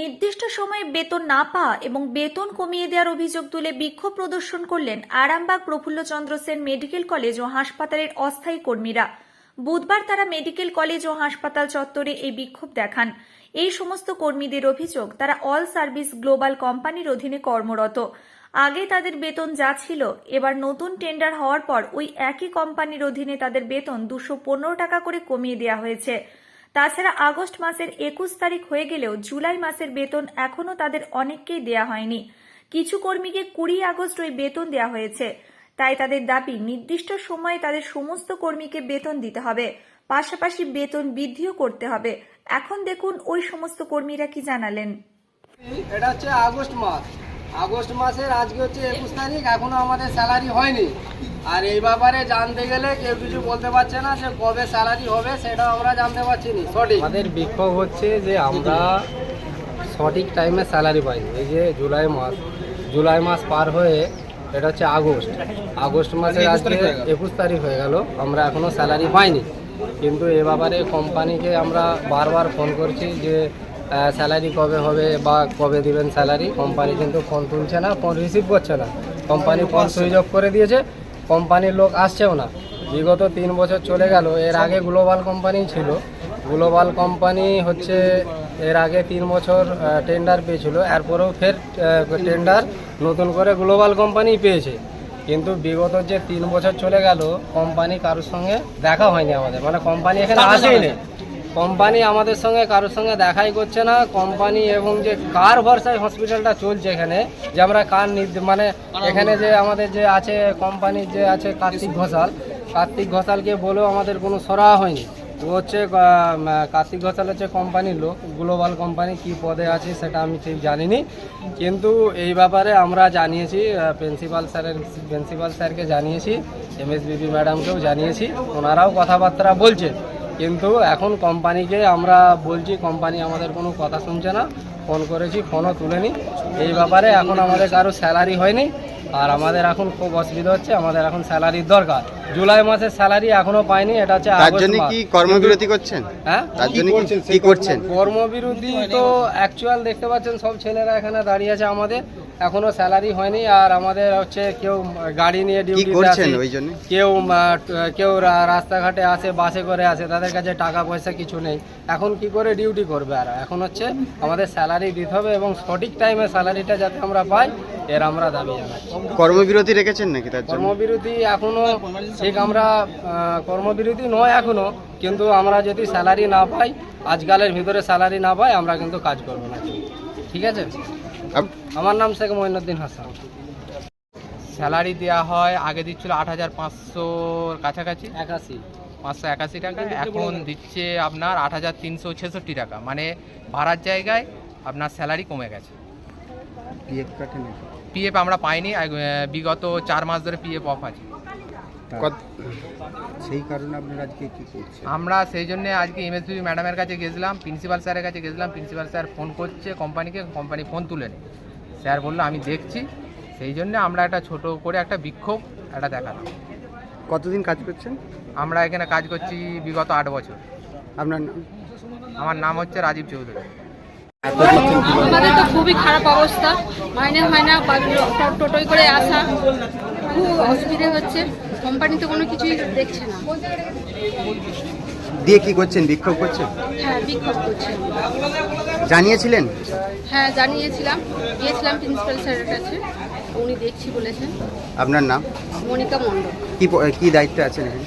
নির্দিষ্ট সময়ে বেতন না পাওয়া এবং বেতন কমিয়ে দেওয়ার অভিযোগ তুলে বিক্ষোভ প্রদর্শন করলেন আরামবাগ প্রফুল্লচন্দ্র সেন মেডিকেল কলেজ ও হাসপাতালের অস্থায়ী কর্মীরা। বুধবার তারা মেডিকেল কলেজ ও হাসপাতাল চত্বরে এই বিক্ষোভ দেখান। এই সমস্ত কর্মীদের অভিযোগ, তারা অল সার্ভিস গ্লোবাল কোম্পানির অধীনে কর্মরত। আগে তাদের বেতন যা ছিল, এবার নতুন টেন্ডার হওয়ার পর ওই একই কোম্পানির অধীনে তাদের বেতন দুশো পনেরো টাকা করে কমিয়ে দেওয়া হয়েছে। তাছাড়া আগস্ট মাসের একুশ তারিখ হয়ে গেলেও জুলাই মাসের বেতন এখনও তাদের অনেককেই দেয়া হয়নি। কিছু কর্মীকে কুড়ি আগস্ট ওই বেতন দেওয়া হয়েছে। তাই তাদের দাবি, নির্দিষ্ট সময়ে তাদের সমস্ত কর্মীকে বেতন দিতে হবে। পাশাপাশি বেতন বৃদ্ধিও করতে হবে। এখন দেখুন ওই সমস্ত কর্মীরা কি জানালেন। এটা হচ্ছে আগস্ট মাস। আগস্ট মাসের আজকে হচ্ছে একুশ তারিখ এখনও আমাদের স্যালারি হয়নি। আর এই ব্যাপারে জানতে গেলে কেউ কিছু বলতে পারছে না যে কবে স্যালারি হবে সেটা আমরা জানতে পারছি না। সঠিক? আমাদের বিক্ষোভ হচ্ছে যে আমরা সঠিক টাইমে স্যালারি পাইনি। এই যে জুলাই মাস জুলাই মাস পার হয়ে এটা হচ্ছে আগস্ট। আগস্ট মাসের আজকে একুশ তারিখ হয়ে গেল আমরা এখনও স্যালারি পাইনি। কিন্তু এ ব্যাপারে কোম্পানিকে আমরা বারবার ফোন করছি যে স্যালারি কবে হবে বা কবে দিবেন স্যালারি কোম্পানি কিন্তু ফোন তুলছে না ফোন রিসিভ করছে না। কোম্পানি ফোন সুইচ অফ করে দিয়েছে কোম্পানির লোক আসছেও না। বিগত তিন বছর চলে গেল এর আগে গ্লোবাল কোম্পানি ছিল। গ্লোবাল কোম্পানি হচ্ছে এর আগে তিন বছর টেন্ডার পেয়েছিল এরপরেও ফের টেন্ডার নতুন করে গ্লোবাল কোম্পানি পেয়েছে। কিন্তু বিগত যে তিন বছর চলে গেল কোম্পানি কারোর সঙ্গে দেখা হয়নি আমাদের। মানে কোম্পানি এখানে আসেই কোম্পানি আমাদের সঙ্গে, কারোর সঙ্গে দেখাই করছে না। কোম্পানি এবং যে কার ভরসায় হসপিটালটা চলছে এখানে, যে আমরা কার মানে এখানে যে আমাদের যে আছে কোম্পানির যে আছে কার্তিক ঘোষাল, কার্তিক ঘোষালকে বলেও আমাদের কোনো সরাহা হয়নি। ও হচ্ছে কার্তিক ঘোষাল হচ্ছে কোম্পানির লোক, গ্লোবাল কোম্পানি, কি পদে আছে সেটা আমি ঠিক জানিনি। কিন্তু এই ব্যাপারে আমরা জানিয়েছি প্রিন্সিপাল স্যারের, প্রিন্সিপাল স্যারকে জানিয়েছি, এম এস এমএসবিবি ম্যাডামকেও জানিয়েছি, ওনারাও কথাবার্তা বলছে কিন্তু এখন কোম্পানিকে আমরা বলছি কোম্পানি আমাদের কোনো কথা শুনছে না। ফোন করেছি ফোনও তুলেনি। এই ব্যাপারে এখন আমাদের কারও স্যালারি হয়নি। আর আমাদের এখন খুব অসুবিধা হচ্ছে আমাদের এখন স্যালারির দরকার। জুলাই মাসের স্যালারি এখনও পাইনি এটা হচ্ছে তার আগস্ট জন্য কি কর্মবিরতি করছেন? হ্যাঁ? তার জন্য কি কি করছেন? কর্মবিরোধী তো অ্যাকচুয়াল দেখতে পাচ্ছেন সব ছেলেরা এখানে দাঁড়িয়ে আছে আমাদের। এখনও স্যালারি হয়নি আর আমাদের হচ্ছে কেউ গাড়ি নিয়ে ডিউটি করছেন ওই জন্য? কেউ কেউ রাস্তাঘাটে আসে বাসে করে আসে তাদের কাছে টাকা পয়সা কিছু নেই। এখন কি করে ডিউটি করবে আর? এখন হচ্ছে আমাদের স্যালারি দিতে হবে এবং সঠিক টাইমে স্যালারিটা যাতে আমরা পাই এর আমরা দাবি জানাই। কর্মবিরতি রেখেছেন নাকি তার কর্মবিরতি এখনও ঠিক আমরা কর্মবিরতি নয় এখনও কিন্তু আমরা যদি স্যালারি না পাই আজকালের ভিতরে স্যালারি না পাই আমরা কিন্তু কাজ করব না। ঠিক আছে? আমার নাম শেখ মঈনুদ্দিন হাসান। স্যালারি দেওয়া হয় আগে দিচ্ছিল আট হাজার পাঁচশোর কাছাকাছি। একাশি। পাঁচশো একাশি টাকা এখন দিচ্ছে আপনার আট হাজার তিনশো ছেষট্টি টাকা। মানে ভাড়ার জায়গায় আপনার স্যালারি কমে গেছে। পিএফ আমরা পাইনি বিগত চার মাস ধরে পিএফ অফ আছে। সেই কারণে আপনারা আজকে কি করছেন? আমরা সেই জন্য আজকে এমএসবি ম্যাডামের কাছে গেছিলাম প্রিন্সিপাল স্যারের কাছে গেছিলাম প্রিন্সিপাল স্যার ফোন করছে কোম্পানিকে কোম্পানি ফোন তুলে তুলেনি স্যার বলল আমি দেখছি। সেই জন্য আমরা একটা ছোট করে একটা বিক্ষোভ একটা দেখালাম। কতদিন কাজ করছেন? আমরা এখানে কাজ করছি বিগত আট বছর। আপনার নাম? আমার নাম হচ্ছে রাজীব চৌধুরী। আমাদের তো খুবই খারাপ অবস্থা। মাইনে হয় না বা টো- টোটোয় করে আসা। খুব অসুবিধে হচ্ছে। কোম্পানি তো কোনো কিছুই দেখছে না। দিয়ে কি করছেন? বিক্ষোভ করছেন হ্যাঁ বিক্ষোভ করছেন জানিয়েছিলেন? হ্যাঁ জানিয়েছিলাম। গিয়েছিলাম প্রিন্সিপাল স্যারের কাছে। উনি দেখছি বলেছেন। আপনার নাম? মনিকা মণ্ডল। কি প- কি দায়িত্ব আছেন এখানে?